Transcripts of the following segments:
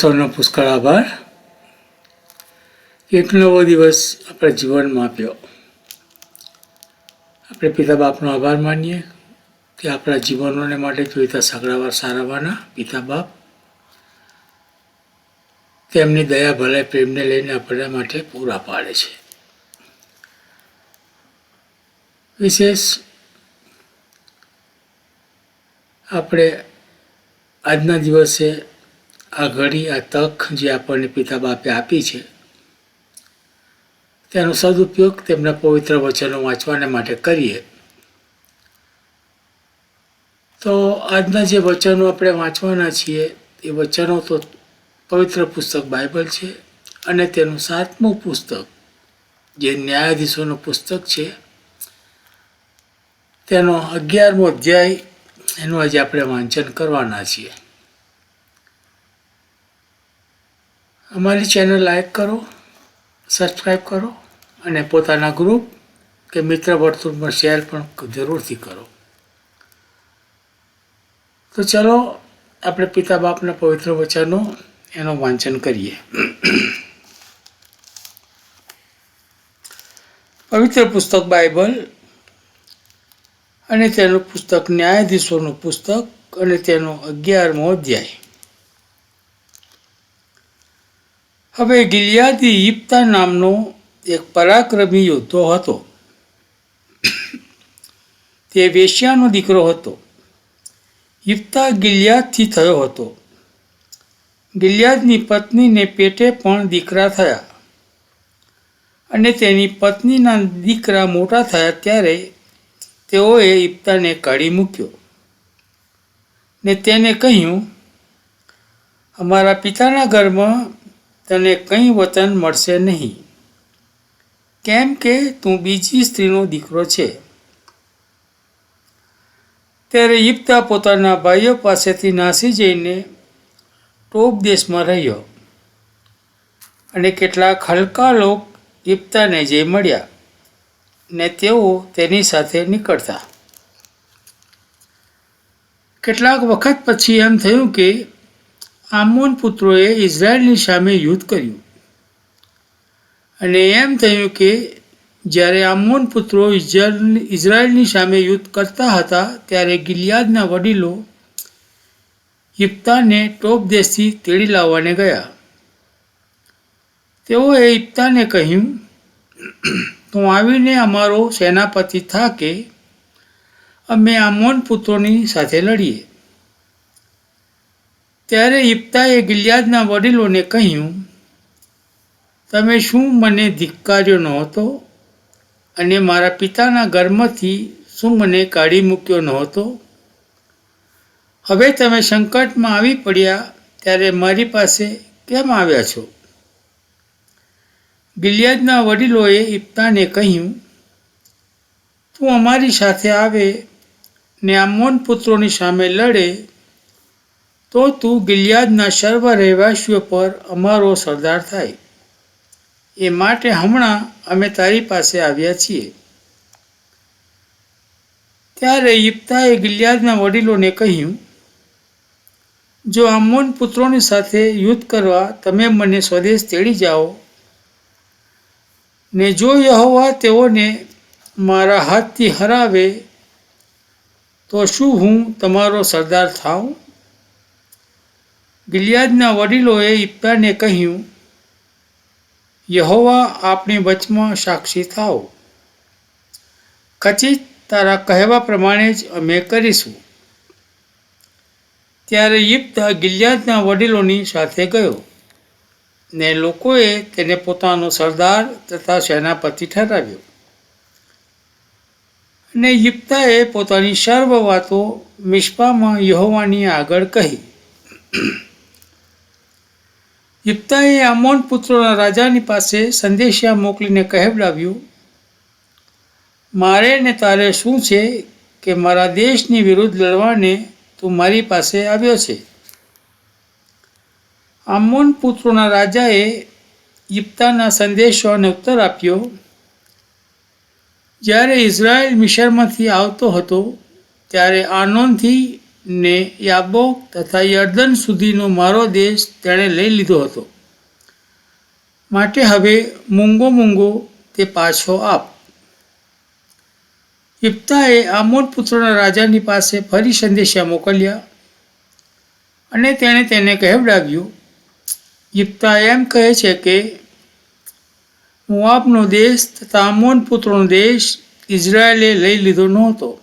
સૌનો પુષ્કળ આભાર. એક નવો દિવસ આપણા જીવનમાં આપ્યો. આપણે પિતા બાપનો આભાર માનીએ કે આપણા જીવનોને માટે જોઈતા સગડાવાર સારાવાના પિતા બાપ. તેમની દયા, ભલાઈ, પ્રેમને લઈને આપણા માટે પૂરા પાડે છે. વિશેષ આપણે આજના દિવસે આ ઘડી, આ તક જે આપણને પિતા બાપે આપી છે, તેનો સદુપયોગ તેમના પવિત્ર વચનો વાંચવાને માટે કરીએ. તો આજના જે વચનો આપણે વાંચવાના છીએ, એ વચનો તો પવિત્ર પુસ્તક બાઇબલ છે અને તેનું સાતમું પુસ્તક, જે ન્યાયાધીશોનું પુસ્તક છે, તેનો અગિયારમો અધ્યાય, એનું આજે આપણે વાંચન કરવાના છીએ. અમારી ચેનલ લાઈક કરો સબસ્ક્રાઈબ કરો અને પોતાના ગ્રુપ કે મિત્ર વર્તુળમાં શેર પણ જરૂરથી કરો. તો ચલો, આપણે પિતા બાપના પવિત્ર વચનો એનું વાંચન કરીએ. પવિત્ર પુસ્તક બાઇબલ અને તેનું પુસ્તક ન્યાયાધીશોનું પુસ્તક અને તેનો અગિયારમો અધ્યાય. હવે ગિલિયાદી ઈપ્તા નામનો એક પરાક્રમી યોદ્ધો હતો. તે વેશ્યાનો દીકરો હતો. ઈપ્તા ગિલિયાદથી થયો હતો. ગિલિયાદની પત્નીને પેટે પણ દીકરા થયા. અને તેની પત્નીના દીકરા મોટા થયા ત્યારે તેઓએ ઈપ્તાને કાઢી મૂક્યો. ને તેને કહ્યું, અમારા પિતાના ઘરમાં તને કંઈ વતન મળશે નહીં. કેમ કે તું બીજી સ્ત્રીનો દીકરો છે. ત્યારે ઈપ્તા પોતાના ભાઈઓ પાસેથી નાસી જઈને ટોપ દેશમાં રહ્યો. અને કેટલાક હલકા લોક ઈપ્તાને જે મળ્યા ને તેઓ તેની સાથે નીકળતા. કેટલાક વખત પછી એમ થયું કે આમોન પુત્રોએ ઇઝરાયલની સામે યુદ્ધ કર્યું. અને એમ થયું કે જ્યારે આમોન પુત્રો ઇઝરાયલ ઇઝરાયલની સામે યુદ્ધ કરતા હતા, ત્યારે ગિલિયાદના વડીલો ઇપ્તાને ટોપ દેશથી તેડી લાવવાને ગયા. તેઓએ ઇપ્તાને કહ્યું, તું આવીને અમારો સેનાપતિ થા કે અમે આમોન પુત્રોની સાથે લડીએ. ત્યારે ઇપ્તાએ ગિલિયાદના વડીલોને કહ્યું, તમે શું મને ધિક્કાર્યો નહોતો? અને મારા પિતાના ઘરમાંથી શું મને કાઢી મૂક્યો નહોતો? હવે તમે સંકટમાં આવી પડ્યા, ત્યારે મારી પાસે કેમ આવ્યા છો? ગિલિયાદના વડીલોએ ઇપ્તાને કહ્યું, તું અમારી સાથે આવે ને આમોન પુત્રોની સામે લડે તો તું ગિલિયાદના સર્વ રહેવાસીઓ પર અમારો સરદાર થાય. એ માટે હમણાં અમે તારી પાસે આવ્યા છીએ. ત્યારે યિપ્તાએ ગિલિયાદના વડીલોને કહ્યું, જો આમોન પુત્રોની સાથે યુદ્ધ કરવા તમે મને સ્વદેશ તેડી જાઓ, ને જો યહોવા તેઓને મારા હાથથી હરાવે, તો શું હું તમારો સરદાર થાઉં? ગિલિયાદના વડીલોએ ઇપ્તાને કહ્યું, યહોવા આપણી વચમાં સાક્ષી થાઓ. ખચિત તારા કહેવા પ્રમાણે જ અમે કરીશું. ત્યારે યુપ્તા ગિલિયાદના વડીલોની સાથે ગયો ને લોકોએ તેને પોતાનો સરદાર તથા સેનાપતિ ઠરાવ્યો. અને યુપ્તાએ પોતાની સર્વ વાતો મિસ્પામાં યહોવાની આગળ કહી. યુક્તાએ આમોન પુત્રોના રાજાની પાસે સંદેશિયા મોકલીને કહેવડાવ્યું, મારે ને તારે શું છે કે મારા દેશની વિરુદ્ધ લડવાને તું મારી પાસે આવ્યો છે આમોન પુત્રોના રાજાએ યુક્તાના સંદેશોને ઉત્તર આપ્યો, જ્યારે ઇઝરાયલ મિશરમાંથી આવતો હતો, ત્યારે આનોનથી ને યાબો તથા યર્દન સુધીનો મારો દેશ તેણે લઈ લીધો હતો. માટે હવે મૂંગો મૂંગો તે પાછો આપ. ઇપ્તાએ આમોન પુત્રના રાજાની પાસે ફરી સંદેશા મોકલ્યા અને તેણે તેને કહેવડાવ્યું ઇપ્તા એમ કહે છે કે મુઆબનો દેશ તથા આમોન પુત્રનો દેશ ઇઝરાયેલે લઈ લીધો નહોતો.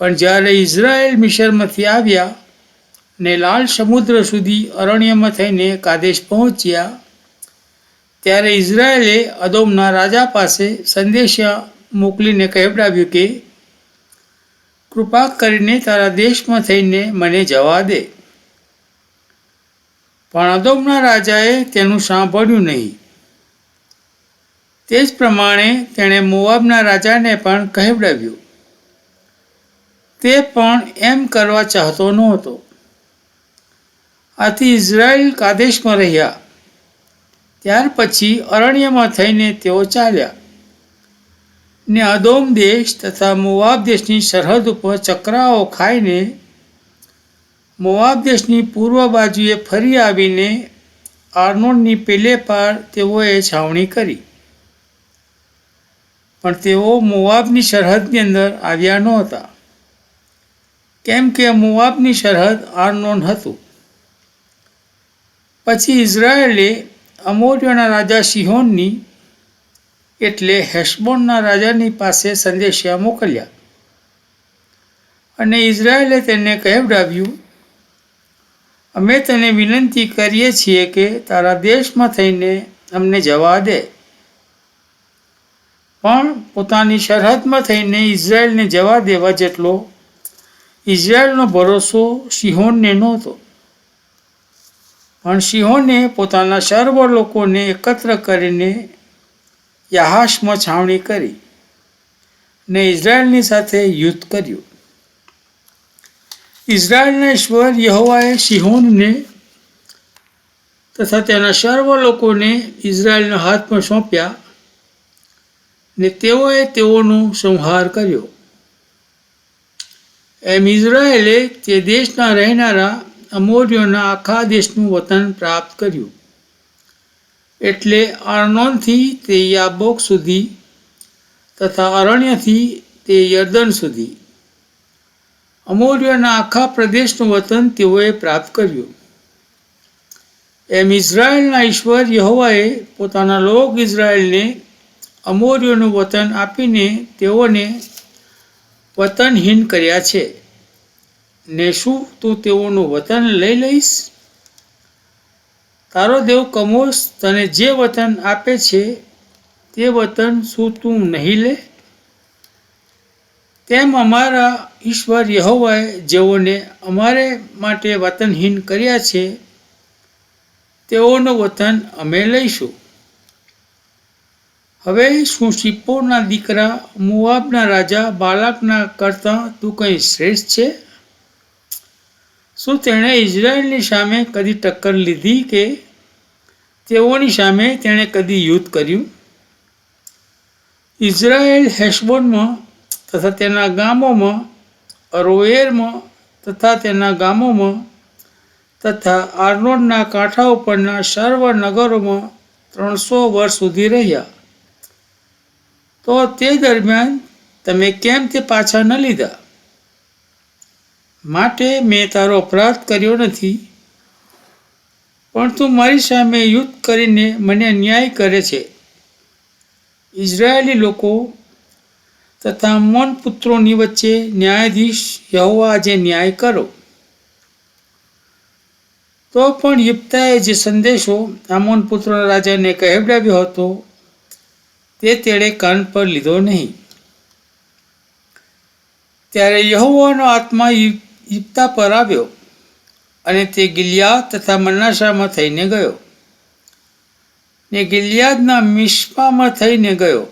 પણ જ્યારે ઇઝરાયેલ મિશરમાંથી આવ્યા ને લાલ સમુદ્ર સુધી અરણ્યમાં થઈને કાદેશ પહોંચ્યા, ત્યારે ઇઝરાયેલે અદોમના રાજા પાસે સંદેશા મોકલીને કહેવડાવ્યું કે, કૃપા કરીને તારા દેશમાં થઈને મને જવા દે. પણ અદોમના રાજાએ તેનું સાંભળ્યું નહીં. તે જ પ્રમાણે તેણે મોવાબના રાજાને પણ કહેવડાવ્યું તે પણ એમ કરવા ચાહતો નહોતો. આથી ઇઝરાયલ કાદેશમાં રહ્યા. ત્યાર પછી અરણ્યમાં થઈને તેઓ ચાલ્યા. ને અદોમ દેશ તથા મોવાબ દેશની સરહદ ઉપર ચક્રાઓ ખાઈને મોવાબ દેશની પૂર્વ બાજુએ ફરી આવીને આર્નોડની પેલે પાર તેઓએ છાવણી કરી. પણ તેઓ મોવાબની સરહદની અંદર આવ્યા નહોતા. કેમ કે મુઆબની સરહદ આર્નોન હતું. પછી ઇઝરાયેલે અમોરિયોના રાજા સિહોનની એટલે હેશબોનના રાજાની પાસે સંદેશા મોકલ્યા. અને ઇઝરાયેલે તેને કહેવડાવ્યું, અમે તને વિનંતી કરીએ છીએ કે તારા દેશમાં થઈને અમને જવા દે. પણ પોતાની સરહદમાં થઈને ઇઝરાયેલને જવા દેવા જેટલો ઇઝરાયેલનો ભરોસો સિંહોનને નહોતો. પણ સિંહોને પોતાના સર્વ લોકોને એકત્ર કરીને યાહાશમાં છાવણી કરી ને ઇઝરાયલની સાથે યુદ્ધ કર્યું. ઇઝરાયલના ઈશ્વર યહોવાએ સિંહોનને તથા તેના સર્વ લોકોને ઇઝરાયલના હાથમાં સોંપ્યા ને તેઓએ તેઓનો સંહાર કર્યો. એમ ઇઝરાયેલે તે દેશના રહેનારા અમોરીઓના આખા દેશનું વતન પ્રાપ્ત કર્યું. એટલે અર્નોનથી તે યાબોક સુધી તથા અરણ્યથી તે યર્દન સુધી. અમોરીઓના આખા પ્રદેશનું વતન તેઓએ પ્રાપ્ત કર્યું. એમ ઇઝરાયેલના ઈશ્વર યહોવાએ પોતાના લોક ઇઝરાયેલને અમોરીઓનું વતન આપીને તેઓને વતનહીન કર્યા છે. ને શું તું તેઓનું વતન લઈ લઈશ? તારો દેવ કમોસ તને જે વતન આપે છે, તે વતન શું તું નહીં લે? તેમ અમારા ઈશ્વર યહોવાએ જેઓને અમારે માટે વતનહીન કર્યા છે, તેઓનું વતન અમે લઈશું. હવે શું સિપોરના દીકરા મુઆબના રાજા બાલાકના કરતાં તું કંઈ શ્રેષ્ઠ છે? શું તેણે ઇઝરાયલની સામે કદી ટક્કર લીધી કે તેઓની સામે તેણે કદી યુદ્ધ કર્યું? ઇઝરાયલ હેશબોનમાં તથા તેના ગામોમાં, અરોએરમાં તથા તેના ગામોમાં તથા આર્નોડના કાંઠા ઉપરના સર્વ નગરોમાં ત્રણસો વર્ષ સુધી રહ્યા. તો તે દરમિયાન તમે કેમ તે પાછા ન લીધા? માટે મેં તારો અપરાધ કર્યો નથી. પણ તું મારી સામે યુદ્ધ કરીને મને ન્યાય કરે છે. ઇઝરાયેલી લોકો તથા મોન પુત્રોની વચ્ચે ન્યાયાધીશ યહોવા આજે ન્યાય કરો. તો પણ યુપ્તાએ જે સંદેશો આમોન પુત્રના રાજાને કહેવડાવ્યો હતો તે તેણે કાન પર લીધો નહીં. ત્યારે યહોવાનો આત્મા યુપ્તા પર આવ્યો અને તે ગિલિયા તથા મન્નાશામાં થઈને ગયો. ને ગિલિયાદના મિસ્પામાં થઈને ગયો.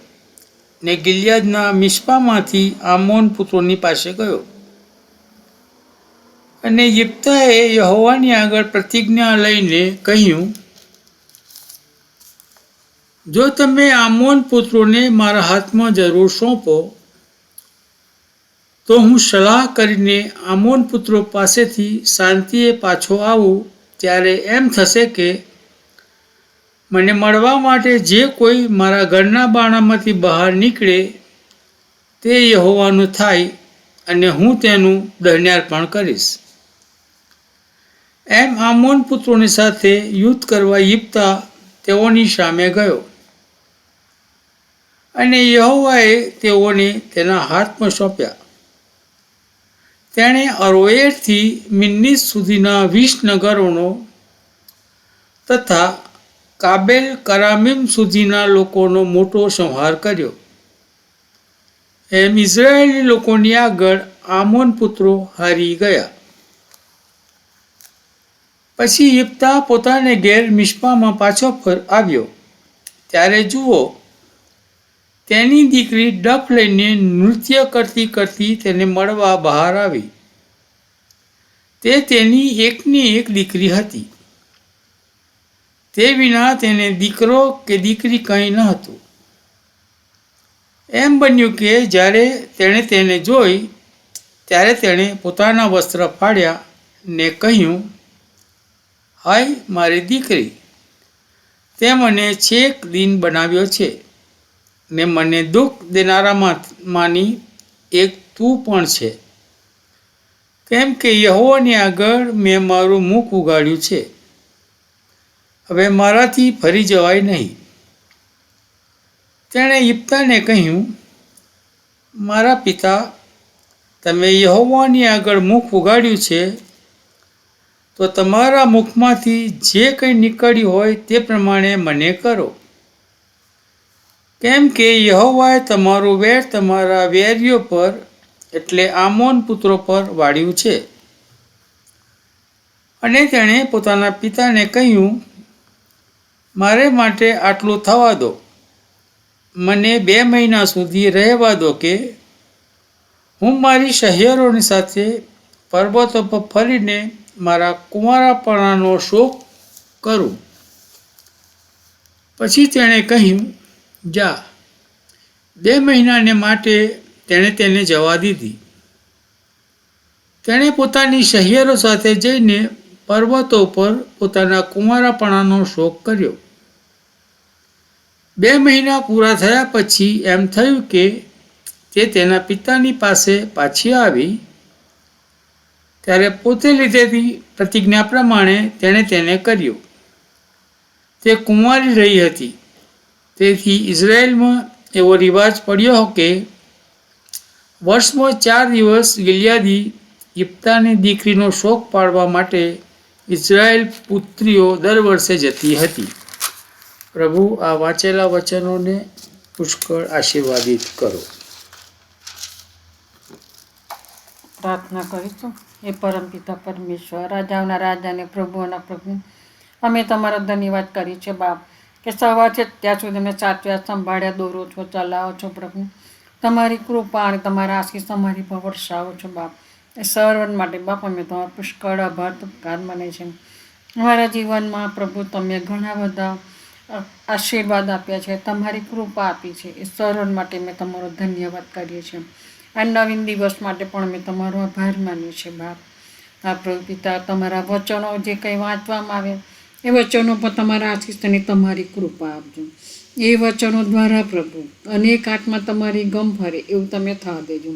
ને ગિલિયાદના મિસ્પામાંથી આમોન પુત્રોની પાસે ગયો. અને યિપ્તાએ યહોવાની આગળ પ્રતિજ્ઞા લઈને કહ્યું જો તમે આમોન પુત્રોને મારા હાથમાં જરૂર સોંપો, તો હું સલાહ કરીને આમોન પુત્રો પાસેથી શાંતિએ પાછો આવું, ત્યારે એમ થશે કે મને મળવા માટે જે કોઈ મારા ઘરના બાણામાંથી બહાર નીકળે, તે યહોવાનું થાય અને હું તેનું દહન્યાર્પણ કરીશ. એમ આમોન પુત્રોની સાથે યુદ્ધ કરવા યિપ્તા તેઓની સામે ગયો. અને યહોવાએ તેઓને તેના હાથમાં સોંપ્યા. તેણે અરોએરથી મિન્નીસ સુધીના વીસ નગરોનો તથા કાબેલ કરામીમ સુધીના લોકોનો મોટો સંહાર કર્યો. એમ ઇઝરાયેલી લોકોની આગળ આમોન પુત્રો હારી ગયા. પછી યિપ્તા પોતાને ઘેર મિશ્પામાં પાછો આવ્યો. ત્યારે જુઓ તેની દીકરી ડફ લઈને નૃત્ય કરતી કરતી તેને મળવા બહાર આવી. તે તેની એકની એક દીકરી હતી. તે વિના તેને દીકરો કે દીકરી કંઈ ન હતું. એમ બન્યું કે જ્યારે તેણે તેને જોઈ, ત્યારે તેણે પોતાના વસ્ત્ર ફાડ્યા ને કહ્યું, હાય મારી દીકરી, તે મને છેક દિન બનાવ્યો છે. ને મને દુઃખ દેનારામાંની એક તું પણ છે. કેમ કે યહોવાની આગળ મેં મારું મુખ ઉગાડ્યું છે. હવે મારાથી ફરી જવાય નહીં. તેણે ઈપ્તાને કહ્યું, મારા પિતા, તમે યહોવાની આગળ મુખ ઉગાડ્યું છે, તો તમારા મુખમાંથી જે કંઈ નીકળ્યું હોય તે પ્રમાણે મને કરો. કેમ કે યહોવાએ તમારું વેર તમારા વેરીઓ પર, એટલે આમોન પુત્રો પર વાળ્યું છે. અને તેણે પોતાના પિતાને કહ્યું, મારે માટે આટલું થવા દો. મને બે મહિના સુધી રહેવા દો કે હું મારી શહેરોની સાથે પર્વતો પર ફરીને મારા કુંવારાપણાનો શોખ કરું. પછી તેણે કહ્યું જા. બે મહિનાને માટે તેણે તેને જવા દીધી. તેણે પોતાની શહેરો સાથે જઈને પર્વતો પર પોતાના કુંવારાપણાનો શોખ કર્યો. બે મહિના પૂરા થયા પછી એમ થયું કે તે તેના પિતાની પાસે પાછી આવી. ત્યારે પોતે લીધેલી પ્રતિજ્ઞા પ્રમાણે તેણે તેને કર્યું. તે કુંવારી રહી હતી. તેથી ઇઝરાયલમાં એવો રિવાજ પડ્યો કે વર્ષમાં ચાર દિવસ ગિલિયાદી ઇપ્તાની દીકરીનો શોક પાડવા માટે ઇઝરાયલ પુત્રીઓ દર વર્ષે જતી હતી. પ્રભુ, આ વાંચેલા વચનોને પુષ્કળ આશીર્વાદિત કરો. પ્રાર્થના કરીશું. એ પરમપિતા પરમેશ્વર, રાજાઓના રાજાને પ્રભુઓના પ્રભુ, અમે તમારો ધન્યવાદ કરી છે બાપ. કે સવારથી ત્યાં સુધી અમે સાચવ્યા, સંભાળ્યા, દોરો, છો, ચલાવો છો પ્રભુ. તમારી કૃપા અને તમારા આશીષ તમારી પર વરસાવો છો બાપ. એ સર્વન માટે બાપ, અમે તમારો પુષ્કળ આભાર ઉપકાર મને છે. અમારા જીવનમાં પ્રભુ, તમે ઘણા બધા આશીર્વાદ આપ્યા છે, તમારી કૃપા આપી છે. એ સર્વન માટે મેં તમારો ધન્યવાદ કરીએ છીએ. આ નવીન દિવસ માટે પણ અમે તમારો આભાર માનીએ છીએ બાપ. આ પ્રભુ પિતા, તમારા વચનો જે કંઈ વાંચવામાં આવે એ વચનો પર તમારા આશીષ તમારી કૃપા આપજો. એ વચનો દ્વારા પ્રભુ, અનેક આત્મા તમારી ગમ ફરે એવું તમે થવા દેજો.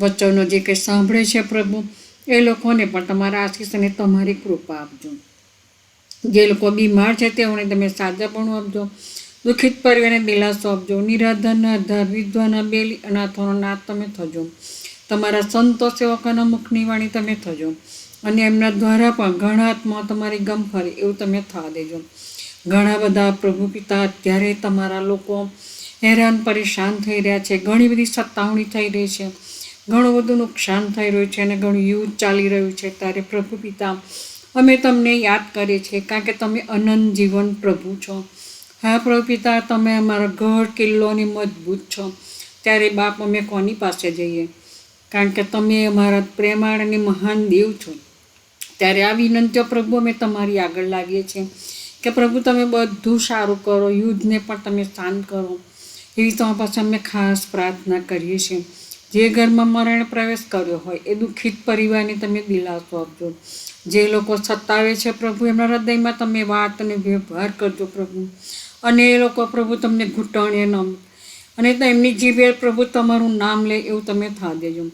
વચનો જે કંઈ સાંભળે છે પ્રભુ, એ લોકોને પણ તમારા આશીષ તમારી કૃપા આપજો. જે લોકો બીમાર છે તેઓને તમે સાજાપણું આપજો. દુઃખિત પરિવારને દિલાસો આપજો. નિરાધનના આધાર વિધવાના બેલી, અનાથોનો નાથ તમે થજો. તમારા સંતો સેવકોના મુખની વાણી તમે થજો. અને એમના દ્વારા પણ ઘણા આત્મા તમારી ગમ ફરે, એવું તમે થવા દેજો. ઘણા બધા પ્રભુ પિતા અત્યારે તમારા લોકો હેરાન, પરેશાન થઈ રહ્યા છે, ઘણી બધી સત્તાવણી થઈ રહી છે, ઘણું બધું નુકસાન થઈ રહ્યું છે અને ઘણું યુદ્ધ ચાલી રહ્યું છે. ત્યારે પ્રભુ પિતા, અમે તમને યાદ કરીએ છીએ, કારણ કે તમે અનંત જીવન પ્રભુ છો. હા, પ્રભુ પિતા, તમે અમારા ગઢ કિલ્લોને મજબૂત છો. ત્યારે બાપ, અમે કોની પાસે જઈએ? કારણ કે તમે અમારા પ્રેમાળ અને મહાન દેવ છો. ત્યારે આ વિનંતીઓ પ્રભુ, અમે તમારી આગળ લાગીએ છીએ કે પ્રભુ, તમે બધું સારું કરો, યુદ્ધને પણ તમે શાંત કરો. એવી તમારા પાસે અમે ખાસ પ્રાર્થના કરીએ છીએ. જે ઘરમાં મરણ પ્રવેશ કર્યો હોય, એ દુઃખિત પરિવારને તમે દિલાસો આપજો. જે લોકો સતાવે છે પ્રભુ, એમના હૃદયમાં તમે વાત અને વ્યવહાર કરજો પ્રભુ. અને એ લોકો પ્રભુ, તમને ઘૂંટણીએ નમ અને તો એમની જીભે પ્રભુ તમારું નામ લે એવું તમે થા દેજો.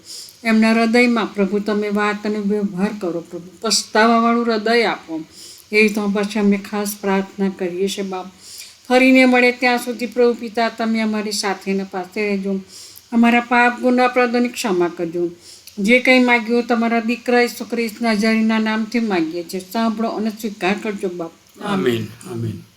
એમના હૃદયમાં પ્રભુ તમે વાત અને વ્યવહાર કરો પ્રભુ. પસ્તાવાવાળું હૃદય આપો. એ તો પછી અમે ખાસ પ્રાર્થના કરીએ છીએ બાપ. ફરીને મળે ત્યાં સુધી પ્રભુ પિતા તમે અમારી સાથેને પાસે રહેજો. અમારા પાપ, ગુના પ્રદોની ક્ષમા કરજો. જે કંઈ માગ્યું તમારા દીકરા ઈસુ ખ્રિસ્ત નાજારીના નામથી માગીએ છીએ. સાંભળો અને સ્વીકાર કરજો બાપ. આમીન આમીન.